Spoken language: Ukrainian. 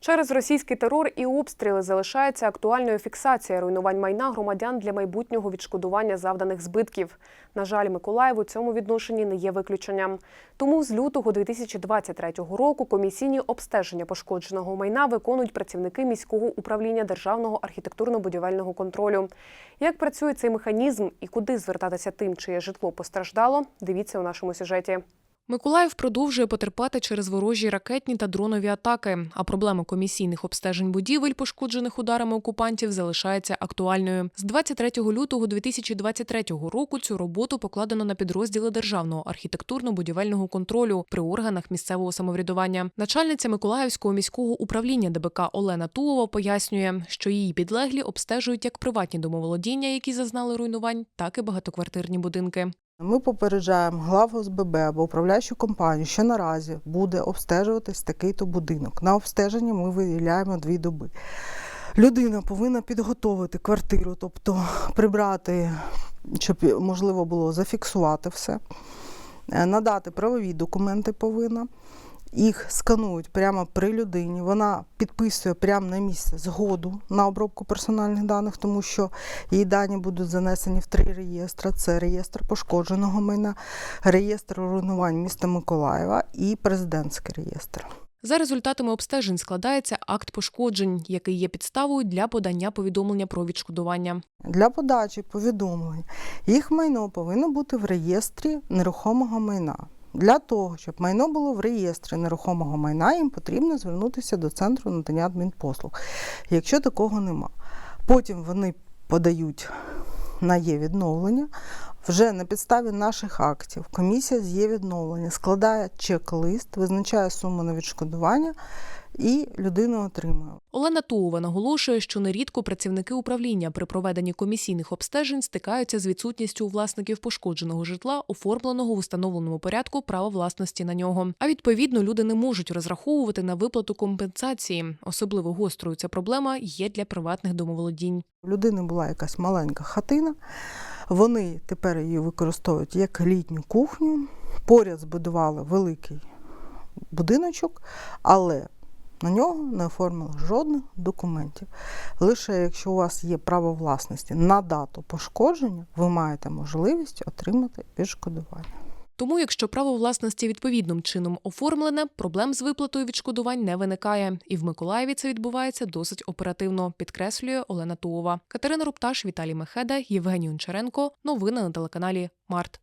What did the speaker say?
Через російський терор і обстріли залишається актуальною фіксація руйнувань майна громадян для майбутнього відшкодування завданих збитків. На жаль, Миколаїв у цьому відношенні не є виключенням. Тому з лютого 2023 року комісійні обстеження пошкодженого майна виконують працівники міського управління державного архітектурно-будівельного контролю. Як працює цей механізм і куди звертатися тим, чиє житло постраждало, дивіться у нашому сюжеті. Миколаїв продовжує потерпати через ворожі ракетні та дронові атаки. А проблема комісійних обстежень будівель, пошкоджених ударами окупантів, залишається актуальною. З 23 лютого 2023 року цю роботу покладено на підрозділи державного архітектурно-будівельного контролю при органах місцевого самоврядування. Начальниця Миколаївського міського управління ДБК Олена Тулова пояснює, що її підлеглі обстежують як приватні домоволодіння, які зазнали руйнувань, так і багатоквартирні будинки. Ми попереджаємо главу СББ або управляючу компанію, що наразі буде обстежуватись такий-то будинок. На обстеження ми виділяємо дві доби. Людина повинна підготовити квартиру, тобто прибрати, щоб можливо було зафіксувати все, Е, надати правові документи повинна. Їх сканують прямо при людині. Вона підписує прямо на місці згоду на обробку персональних даних, тому що її дані будуть занесені в три реєстри: це реєстр пошкодженого майна, реєстр руйнувань міста Миколаєва і президентський реєстр. За результатами обстежень складається акт пошкоджень, який є підставою для подання повідомлення про відшкодування. Для подачі повідомлень їх майно повинно бути в реєстрі нерухомого майна. Для того, щоб майно було в реєстрі нерухомого майна, їм потрібно звернутися до центру надання адмінпослуг, якщо такого нема. Потім вони подають на є відновлення. Вже на підставі наших актів комісія з є відновлення складає чек-лист, визначає суму на відшкодування і людина отримує. Олена Туова наголошує, що нерідко працівники управління при проведенні комісійних обстежень стикаються з відсутністю у власників пошкодженого житла, оформленого в установленому порядку права власності на нього. А відповідно люди не можуть розраховувати на виплату компенсації. Особливо гострою ця проблема є для приватних домоволодінь. У людини була якась маленька хатина. Вони тепер її використовують як літню кухню. Поряд збудували великий будиночок, але на нього не оформили жодних документів. Лише якщо у вас є право власності на дату пошкодження, ви маєте можливість отримати відшкодування. Тому, якщо право власності відповідним чином оформлене, проблем з виплатою відшкодувань не виникає. І в Миколаєві це відбувається досить оперативно, підкреслює Олена Туова. Катерина Рупташ, Віталій Мехеда, Євгеній Ончаренко. Новини на телеканалі Март.